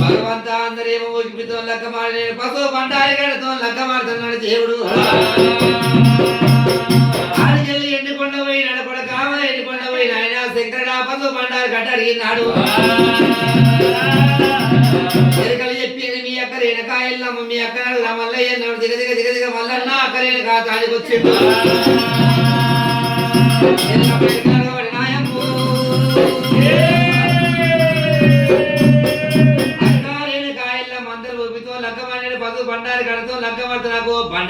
భగవంత అందరేమో ఊగిపితో లెక్క మాడి పశు పంటారి గడతో లెక్క మాడుతున్నాడు దేవుడు. ఆడికెళ్ళి ఎండికొండ పోయి నడపడ కామల ఎండికొండ పోయి నాయన శంకరుడు ఆ పశు పంటారి అడిగినాడు. ఎరకలు చెప్పి మీ అక్క రేణకాయలమ్మ మీ అక్క మల్లయ్య అన్నాడు. దిగ దిగ దిగ దిగ మల్లన్న అక్క రేణకా తాడికి ఎరక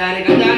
దానికన్నా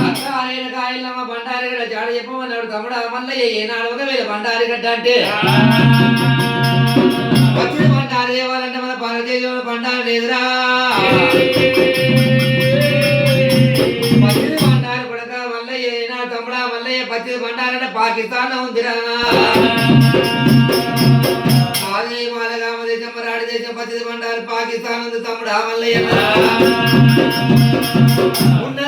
అక్క రేణుకా ఎల్లమ్మ బండారి గడ్డ జాడ చెప్పమన్నాడు తమ్ముడు మల్లయ్య ఏనాడు ఒకవేళ బండారి గడ్డ అంటే వచ్చిన బండారు దేవాలంటే మన పరదేశంలో బండారు లేదురా పచ్చిది బండారు కొడక మల్లయ్య నా తమ్ముడా మల్లయ్య పచ్చిది బండారు అంటే పాకిస్తాన్లో ఉందిరా ఆది మాలగామ దేశం మరాడి దేశం పచ్చిది బండారు పాకిస్తాన్ ఉంది తమ్ముడా మల్లయ్య ఉన్నది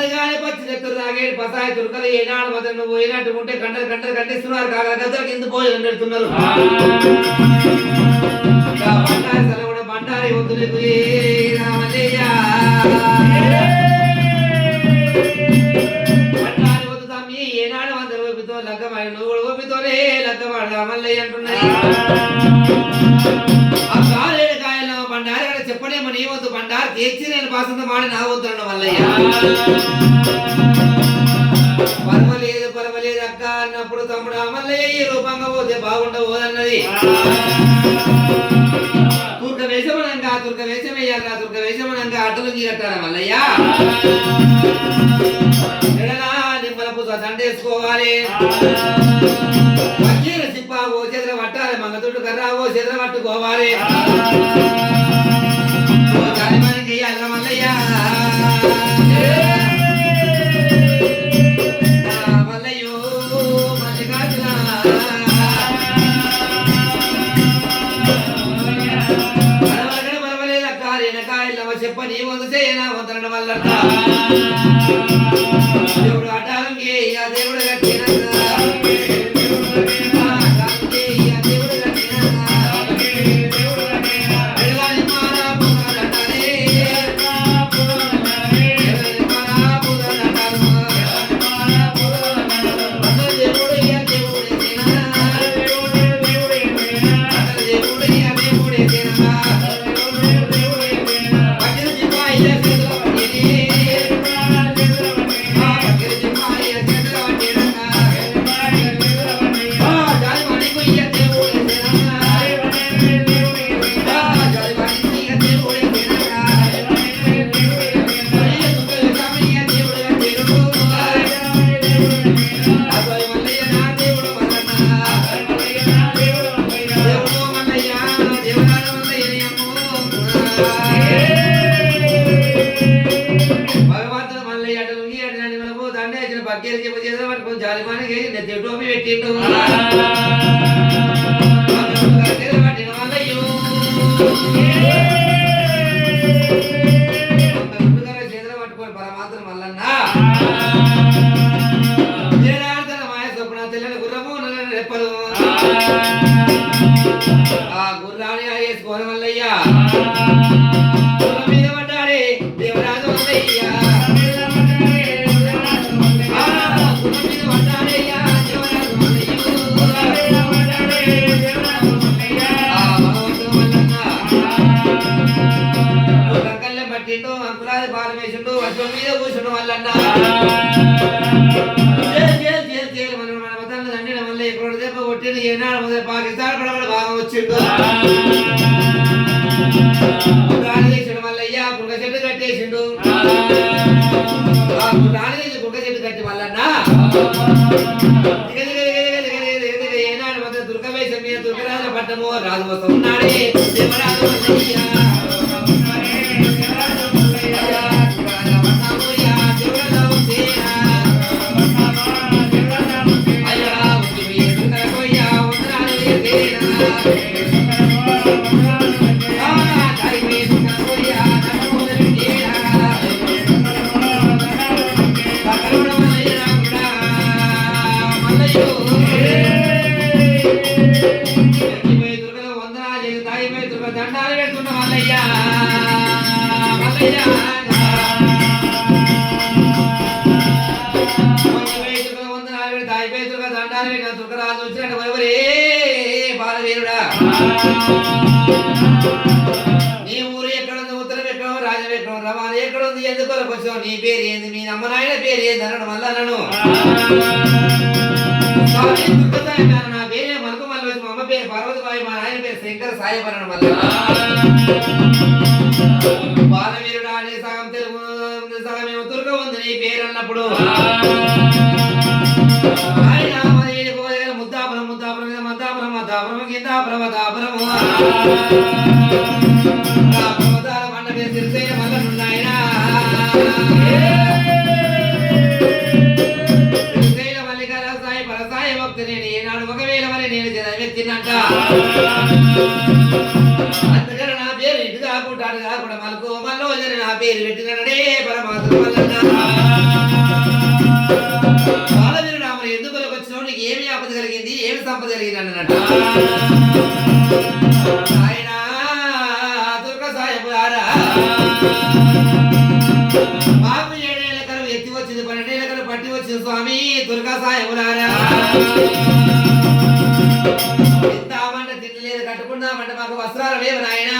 కానీ పచ్చి చెత్తరు పసాయి తురకలు ఏనాడు మతం నువ్వు పోయినట్టు ఉంటే గంటలు గంటలు కట్టిస్తున్నారు కాగల గద్దలు కింద పోయి పెడుతున్నారు? బండారి తల కూడా బండారి వద్దు నీకు. ఏ రామయ్య. బండారి వద్దు తమ్మి ఏనాడు అందరు ఓపితో లగ్గమాడి నువ్వు కూడా ఓపితోనే లగ్గమాడు రామల్లయ్య అంటున్నది ఆ కాలేడు కాయలు బండారి కూడా నీ వద్దు బండారు తెచ్చి నేను పాసంత మాడి నా వద్దు అన్న మల్లయ్య. పర్వలేదు పర్వలేదు అక్క అన్నప్పుడు తమ్ముడు మల్లయ్య ఈ రూపంగా పోతే బాగుండవు అన్నది తుర్క వేషమనంక తుర్క వేషమయ్యాక తుర్క వేషమనంక అడ్డులు తీరట్టారా మల్లయ్య? ఎడలా నిమ్మల పూస దండేసుకోవాలి. వకీల చిప్ప ఓ చేతులు పట్టాలి మంగతుడు కర్ర ఓ చేతులు పట్టుకోవాలి. ఓ మల్లయ్య. దేవుడు చేసిన పక్కేరు చెప్ప చేసిన మరి కొంచెం జాలిమాన చేసి చెట్టు పెట్టిండు ఆ గుర్రాన్ని వేసుకోవాలి మల్లయ్యా అంకురాది బాలు వేసిండు వజ్రం మీద కూర్చుండు వాళ్ళన్న కొట్టిన ఏనాడు పట్టము రాజు వస్తున్నాడే శివరాజు నీ ఊరు ఎక్కడుంది? ఉత్తరం ఎక్కడ రాజం ఎక్కడ రవాణా ఎక్కడుంది? ఎందుకు వచ్చావు నీ పేరు ఏంది? మీ అమ్మ నాయన పేరు ఏంది? అనడం వల్ల నన్ను స్వామి దుర్గసాయి నా పేరే మలుకు మల్లి వచ్చి మా అమ్మ పేరు పార్వతిబాయి మా నాయన పేరు శంకర సాయి అన్నాడు మళ్ళా. బాలవీరుడా అనే సగం తెలుగు సగం ఏమో దుర్గ ఉంది నీ పేరు అన్నప్పుడు. మద్దాపురం పర్వతాల మల్లనున్నాయన సాయి పరసాయి భక్తి నేను ఈనాడు ఒకవేళ మరి నేను చదివెత్తినంట అందుకని నా పేరు ఇటు కాకుండా కాకుండా మలుకు నా పేరు పెట్టినడే పరమాత్మ. కలిగింది ఆయన దుర్గ మాకు ఏడేళ్ళ ఎత్తి వచ్చింది పన్నెండేళ్ళ కరువు పట్టి వచ్చింది స్వామి దుర్గా సాయపులారా తిందామంటే తినలేదు కట్టుకుందామంటే మాకు వస్త్రాలు లేవు నాయనా.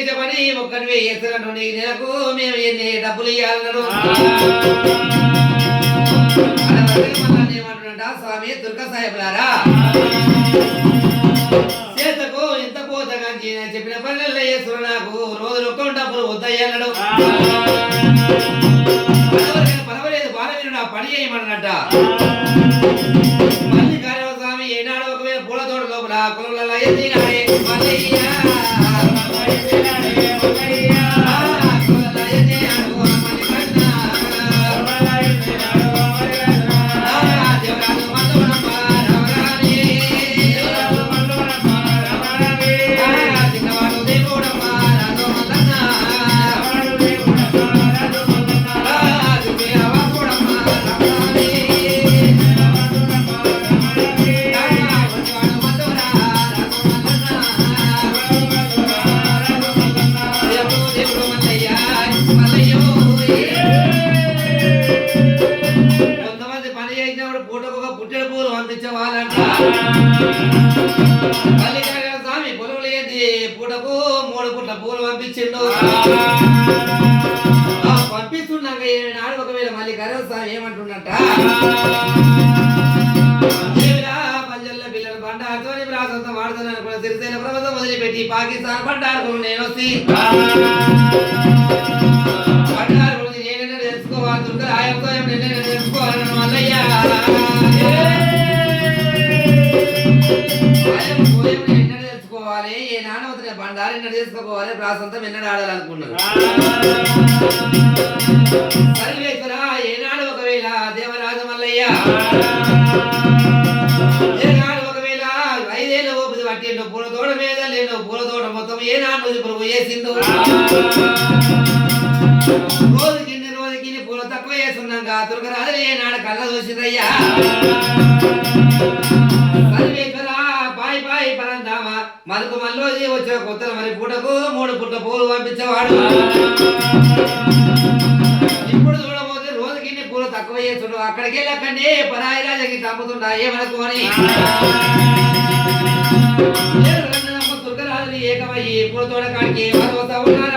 చేసే పని చేస్తానంటు నీకు నెలకు మేము ఎన్ని డబ్బులు ఇవ్వాలన్నాడు ఏమంటున్నాడ స్వామి దుర్గా సాహెబులారా చేతకు ఇంత పోతగా చెప్పిన పనులలో చేస్తున్న నాకు. రోజులు ఒక్క డబ్బులు వద్దయ్యన్నాడు పర్వాలేదు, పర్వాలేదు బాలవీరుడు ఆ పని చేయమన్నట మళ్ళీ స్వామి ఏనాడు ఒకవేళ పూల తోట లోపల కులంలో ఎత్తినాడే స్వామి పొలం పూటకు మూడు పుట్ల పూలు పంపించిండు. పంపిస్తున్నాక నాడు ఒకవేళ మల్లికార్జున స్వామి ఏమంటున్నట్ట సిరిసేన ప్రభుత్వం వదిలిపెట్టి పాకిస్తాన్ బండారు నేను వచ్చి గురించి తెలుసుకోవాలి దుర్గ ఆయంతో తెలుసుకోవాలని మల్లయ్య తెలుసుకోవాలి? ఏ నాన్న నానవతనే బండారు ఎన్నడ చేసుకోవాలి? ప్రాసంతం ఎన్నడ ఆడాలనుకున్నాను సర్వేశ్వర ఏనాడు ఒకవేళ దేవరాజు మల్లయ్య? ఏనాడు ఒకవేళ ఐదేళ్ళ ఓపిక పట్టిండు పూల తోట మీద లేడు పూల తోట మొత్తం ఏనాడు రోజు పురుగు వేసిండు? రోజుకి ఇన్ని రోజుకి ఇన్ని పూలు తక్కువ వేస్తున్నాక దుర్గరాజు ఏనాడు కళ్ళ చూసిందయ్యా మనకు మళ్ళీ వచ్చిన కొత్తలు మరి పూటకు మూడు పుట్ట పూలు పంపించేవాడు. ఇప్పుడు చూడబోతే రోజుకి ఇన్ని పూలు తక్కువ చేస్తుండు అక్కడికి వెళ్ళకండి పరాయి రాజకి చంపుతుండా మనకు అని. దుర్గరాజుని ఏకమయ్యి పూలతోడ కాడికి ఎవరు వస్తా ఉన్నారు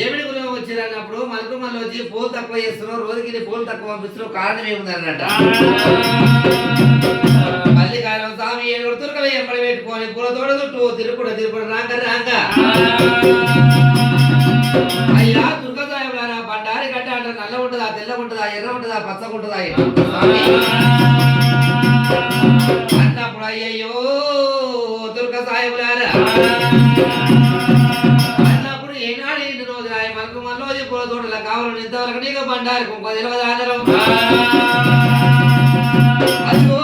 ఏమిటి గురువు వచ్చిరన్నప్పుడు మలుపు మళ్ళీ వచ్చి పూలు తక్కువ చేస్తున్నావు రోజుకి పూలు తక్కువ పంపిస్తున్నావు కారణం ఏముందన్నట? మళ్ళీ కారణం స్వామి ఏడు తురకలు ఎంపడి పెట్టుకొని పూల తోడ చుట్టూ తిరుగుడు తిరుగుడు రాక రాక అయ్యా దుర్గ సాయములారా బండారి గడ్డ అంటే నల్ల ఉంటుందా తెల్ల ఉంటుందా ఎర్ర ఉంటుందా పచ్చగా ఉంటుందా అన్నప్పుడు అయ్యయ్యో దుర్గ సాయములారా ఇంతవరకు కుంకుమ తెలియదు ఆదరం అదిగో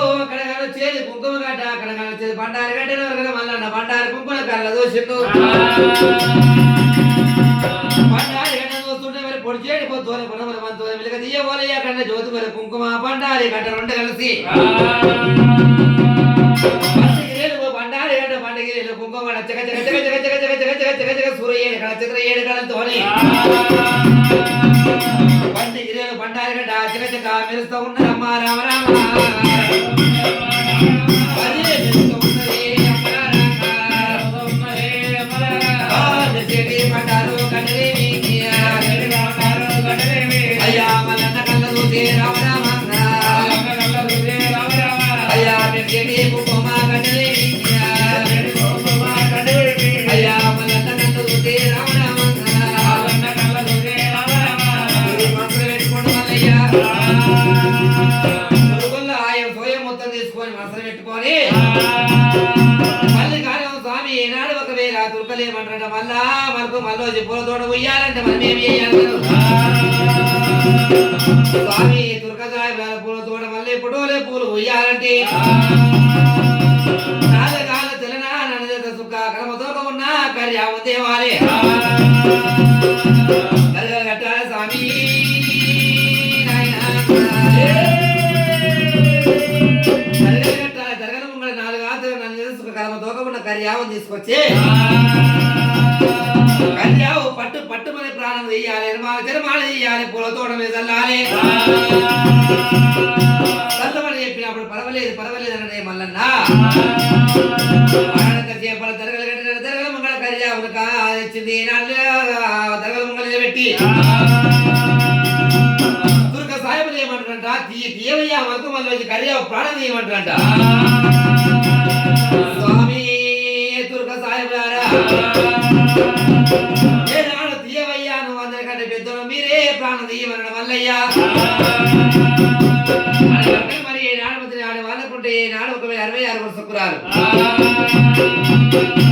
కుంకుమ గడ్డ అక్కడ వచ్చేది బండారు గడ్డ ఎవరికైనా మళ్ళీ బండారు కుంకుమ కళ్ళ దోషిండు బండారి గడ్డ చూస్తుంటే మరి పొడి చేయడి పొద్దున పొనమల తీయబోలయ్య జ్యోతి మరి కుంకుమ బండారి గడ్డ రెండు కలిసి. ಜಗ ಜಗ ಸೂರ್ಯ ಏಳು ಕಣ ಚಂದ್ರ ಏಳು ಕಣ ಅಂತ ಹೊಲಿ ಬಂಡ ಹಿರಿಯರು ಬಂಡಾರಿ ಗಡ್ಡ ಚಕ ಚಕ ಮೆರೆಸ್ತಾ ಉಂಡ ರಾಮ ರಾಮ ರಾಮ దుర్గలేమంటారంట మళ్ళా మనకు మళ్ళీ పూల తోట ఉయ్యాలంటే మనం ఏం చేయాలి స్వామి దుర్గదాయ పూల తోట మళ్ళీ పుటోలే పూలు ఉయ్యాలంటే. నాగకాల తెలనా సుఖ కర్మతోక ఉన్న కర్యాము దేవాలి. కట్టాల స్వామి. కట్టాల నాలుగు ఆతులు నన్ను సుఖ కర్మతోక ఉన్న కర్యావం తీసుకొచ్చి. பட்டு பட்டுமலை பிராணம் செய்யாலே திருமாலை செய்யாலே புலத்தோடமே தல்லாலே சந்தமலையை பின் அப்படி பரவலே இது பரவலே தன்னுடைய மல்லன்னா கத்திய பல தரகளை கட்டின தரகளை மங்கள கரியா உனக்கா சிந்தி நல்ல தரகளை மங்களில் சுவாமி துருக்க சாயபராரா ప్రాణం తీయమన్న మల్లయ్యా మరి ఏనాడు మంత్రి ఆడి వాళ్ళకుంటే ఏనాడు ఒకవేళ అరవై ఆరు వరుసకురాలు.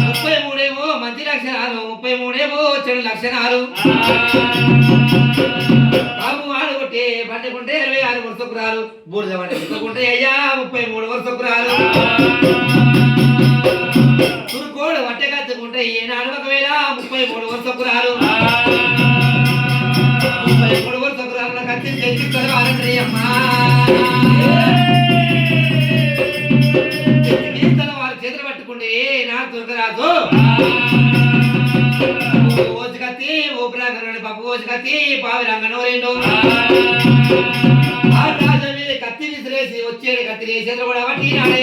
ముప్పై మూడేమో మంచి లక్షణాలు ముప్పై మూడేమో చెడు లక్షణాలు. బాబు ఆడుకుంటే పండుకుంటే ఇరవై ఆరు వరుసకురాలు. బూడిద పండుకుంటే అయ్యా ముప్పై మూడు వరుసకురాలు. తురుకోడు వట్టె కత్తుకుంటే ఈనాడు ఒకవేళ ముప్పై మూడు వరుసకురాలు. వారి చేతులు పట్టుకుంటే నా దుర్గరాజు ఓజు కత్తి ఊపిరాంగన పప్పు ఓజు కత్తి పావి రంగన రెండు రాజు మీద కత్తి విసిరేసి వచ్చేడు కత్తి నీ చేతులు కూడా పట్టి నాడే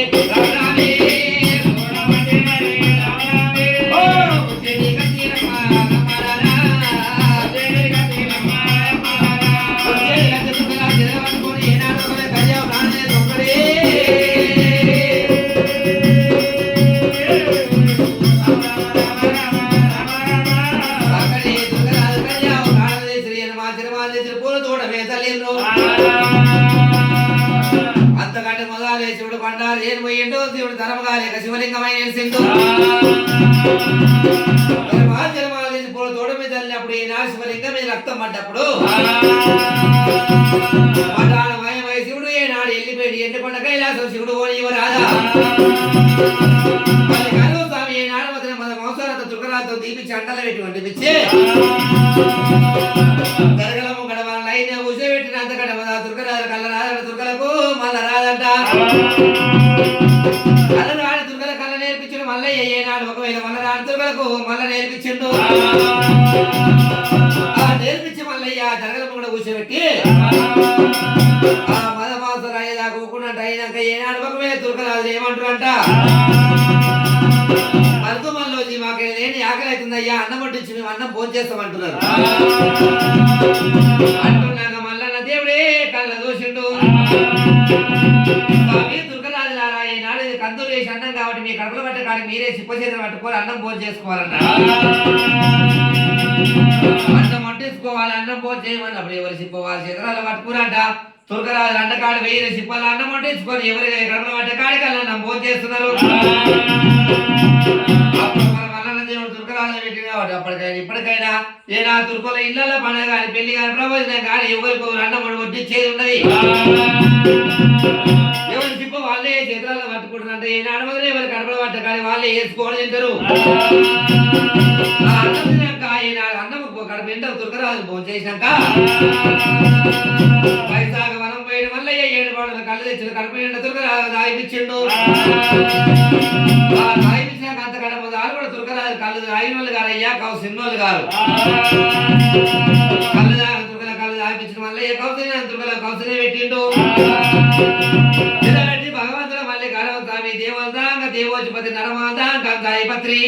తోడ మీద తల్లినప్పుడు ఈ రక్తం పడ్డప్పుడు? శివుడు ఏనాడు వెళ్ళిపోయి ఎండుకొండ కైలాసం శివుడు పోని రాధా స్వామి ఏనాడు మాత్రం మన మోసాలతో దుఃఖరాలతో దీపి చండలు పెట్టి పిచ్చి. తరగలము గడవాలని అయిన ఉసేపెట్టిన అంతకంటే దుర్గరాజు కళ్ళ దుర్గలకు మళ్ళా రాదంట. ఏనాడు ఒకవేళ మళ్ళా రాని దుర్గలకు మళ్ళా నేర్పించిండు ఆ నేర్పించి మల్లయ్య జరగలము కూడా కూర్చోబెట్టి ఆ మదమాసర అయ్యేదా కూకున్నట్టు అయినాక ఏనాడు ఒకవేళ దుర్గరాజు ఏమంటారంట? మళ్ళీ మాకు లేని ఆకలి అవుతుందయ్యా అన్నం వడ్డించి మేము అన్నం భోజనం చేస్తామంటున్నారు. అంటున్నాక మల్లన్న దేవుడే కళ్ళ దోషుండు. ఈనాడు వేసి అన్నం కాబట్టి మీ కడుపులో పట్టే కానీ మీరే చిప్ప చేతులు పట్టుకోవాలి అన్నం భోజనం చేసుకోవాలన్న. అన్నం వంటేసుకోవాలి అన్నం భోజనం చేయమని. అప్పుడు ఎవరు చిప్పవాలి చిత్రాలు పట్టుకురంట. తురకరాజు అండకాడు వెయ్యి చిప్పలు అన్నం వంటేసుకొని ఎవరు కడుపులో పట్టే కాడికి అన్నం భోజనం చేస్తున్నారు. పెట్టి కాబట్టి అప్పటికైనా ఇప్పటికైనా లేదా తుర్కోల ఇళ్ళలో పండుగ కానీ పెళ్ళి కానీ ప్రవచనం కానీ ఎవరికి ఒకరు అన్నం వండి వడ్డించేది ఉన్నది. అంటే ఏ నడవగలే వాళ్ళు కనపడబట్ట కానీ వాళ్ళే వేసుకోవాలి తింటారు అన్నం ఆయన అన్నం కడప ఎంత తురకరాదు భోజనం చేసినాక. వైశాఖ వనం పోయిన వల్ల ఏడు బాడులు కళ్ళు తెచ్చిన కడప ఎండ తురకరాదు రాయిపించిండు రాయిపించినాక అంత కడప దారు కూడా తురకరాదు కళ్ళు ఆయన వాళ్ళు గారు అయ్యా కావు సినిమాలు గారు కళ్ళు దాకా తురకల కళ్ళు రాయిపించడం వల్ల ఏ కౌసల్యం తురకల కౌసల్యం పెట్టిండు. సరోజపతి నరమాత గంగాయపత్రి.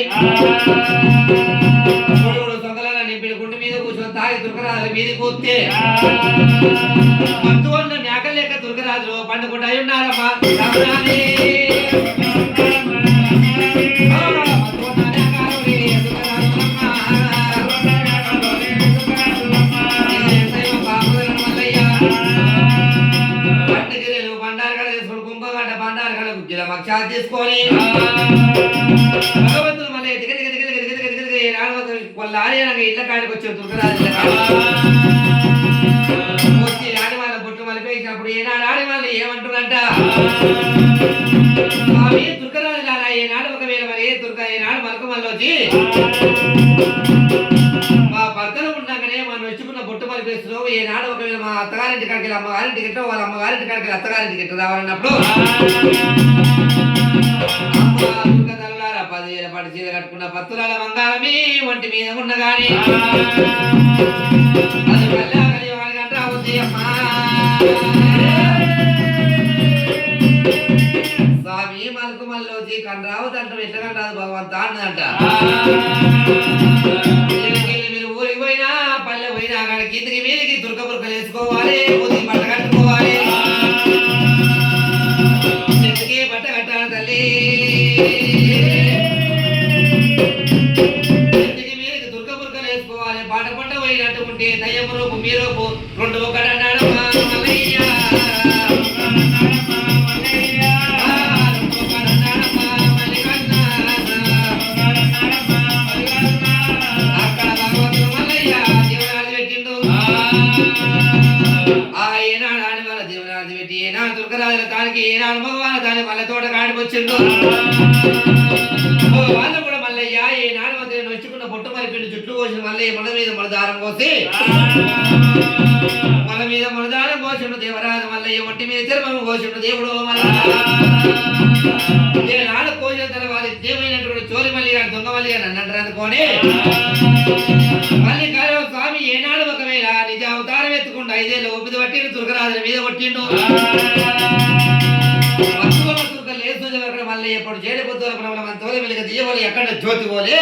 మూడు మీద కూర్చొని తాగి దుర్గరాజుల మీద కూర్తే. మందు ఉన్న మేకలేక దుర్గరాజులు పండుకుంటాయి ఉన్నారమ్మా తీసుకొని భగవంతుడు మళ్ళీ దిగ దిగ దిగ దిగ దిగ దిగ దిగ రాడవద్దు వాళ్ళ ఆర్యనంగా ఇళ్ళ కాడికి వచ్చారు దుర్గరాజు వచ్చి రాని వాళ్ళ బొట్టు మలిపేసినప్పుడు ఏనాడు ఆడి వాళ్ళు ఏమంటారంట? స్వామి దుర్గరాజు లారా ఏనాడు ఒకవేళ మరి ఏ దుర్గ ఏనాడు మలకు మళ్ళీ వచ్చి మా భర్తలు ఉండగానే మనం వచ్చుకున్న బొట్టు మలిపేస్తున్నావు. ఏనాడు ఒకవేళ మా అత్తగారింటి కాడికి వెళ్ళి అమ్మగారింటికి ఇట్లా వాళ్ళ అమ్మగారింటి కాడికి వెళ్ళి అత్తగారింటికి రావాలన్నప్పుడు పదివేల పాటు చీర కట్టుకున్న పత్తురాల మంగాళమే ఒంటి మీద ఉన్నగానే. అది మళ్ళా కలియుగానికి స్వామి మనకు మళ్ళీ వచ్చి కన్రావు తంటం ఎట్లా కంటాదు భగవంత అన్నదంట. మీరు ఊరికి పోయినా పల్లె పోయినా అక్కడ కిందికి మీదకి దుర్గ బుర్కలు వేసుకోవాలి ఉదయం దుర్గ బుర్గలు వేసుకోవాలి. పాట పంట పోయినట్టు ఉంటే దయ్యపు రూపు మీ రూపు రెండు ఒకటి వాళ్ళు కూడా మల్లయ్య ఈ మంది నొచ్చుకున్న పొట్టు మరిపిండి చుట్టూ కోసిన మళ్ళీ మన మీద మన దారం కోసి మన మీద మన దారం కోసిండు దేవరాజు మల్లయ్య ఒంటి మీద చర్మము కోసిండు దేవుడు మళ్ళా నాడు కోసిన తర్వాత దేవుడైనటువంటి చోరి మల్లి గారు దొంగ మల్లి గారు అన్నట్టు అనుకోని మళ్ళీ కాదు స్వామి ఏనాడు ఒకవేళ నిజ అవతారం ఎత్తుకుండా ఐదేళ్ళు ఒప్పిది పట్టిండు దుర్గరాజుల మీద కొట్టిండు. జేడి బుద్ధుల భ్రమణ మన తోలి వెలుగు దియవలు ఎక్కడ జ్యోతి పోలే?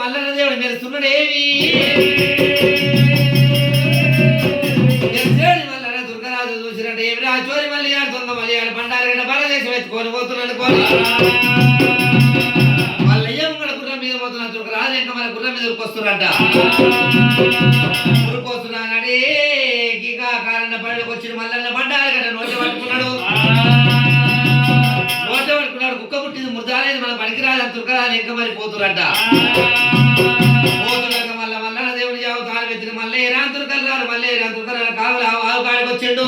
మల్లన్న దేవుడు మీరు సున్నుడేవి. దుర్గరాజు చూసినట్టు ఏమి రా? చోరి మళ్ళీ ఆడు దొంగ మళ్ళీ ఆడు పండారు భారతదేశం ఎత్తుకొని పోతున్నాను కోరి వాళ్ళయ్య మన గుర్రం మీద పోతున్నారు దుర్గరాజు ఇంకా మన గుర్రం మీద ఉరికొస్తున్నారంట ఉరికొ మన పనికిరాదు అని దుర్గరాజు ఇంకా మరి పోతురంట. పోతున్నాక మల్ల మల్లన్న దేవుడి జావు తాను పెట్టిన మళ్ళీ రాని దుర్గలు రారు మళ్ళీ రాని దుర్గలు కావులు ఆవు కాడికి వచ్చిండు.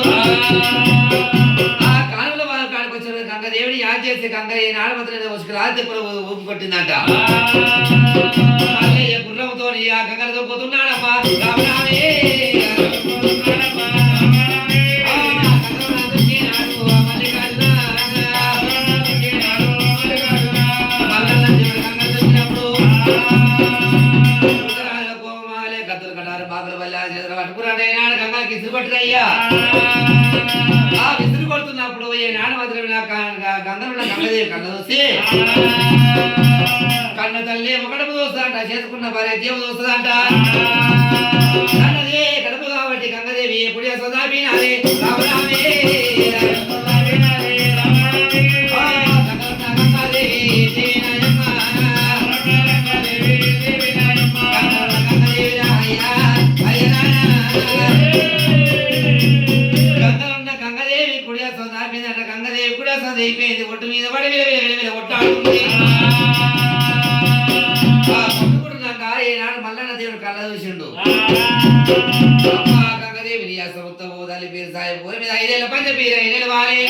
ఆ కానుల వారు కాడికి గంగ దేవుడి యాద చేసి గంగయ్య నాడు మాత్రం వచ్చి రాత్రి ఊపి కొట్టిందంట. మళ్ళీ గుర్రంతో ఆ గంగలతో పోతున్నాడమ్మా. కొట్టురయ్యా ఆ విసురు కొడుతున్నప్పుడు ఏ మాత్రం గంధర్వుల గంగదేవి కళ్ళ కన్న తల్లి ఒకడపు దోస్తుందంట చేసుకున్న భార్య దేవు దోస్తుందంట. కన్నదే కడుపు కాబట్టి గంగదేవి ఎప్పుడు సదాపినాలి మీద పడి విల విల కొట్టుకుంటున్నాక ఈనాడు మల్లన్న దేవుడు కళ్ళ చూసిండు. గంగదేవి నీ పోదాలి పేరు సాయి పోరి మీద ఐదేళ్ళ పంచ పేరు ఐదేళ్ళు వారే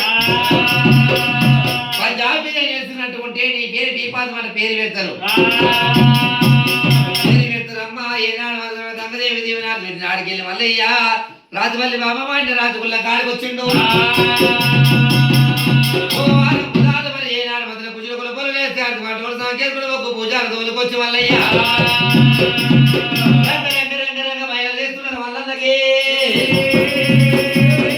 పంజాబ్ మీద నేర్చుకున్నట్టు ఉంటే నీ పేరు బీపాదం అన్న పేరు పెడతారు. పేరు పెడతారు. అమ్మా ఏనాడు గంగదేవి దేవి నాడు నాడికి వెళ్ళి మల్లయ్యా రాజమల్లి బాబా అంటే రాజుగుల్ల కాడికి వచ్చిండు పూజారు తోలుకొచ్చి మల్లయ్య రంగ రంగ రంగ రంగ బయలు చేస్తున్నారు మల్లన్నకి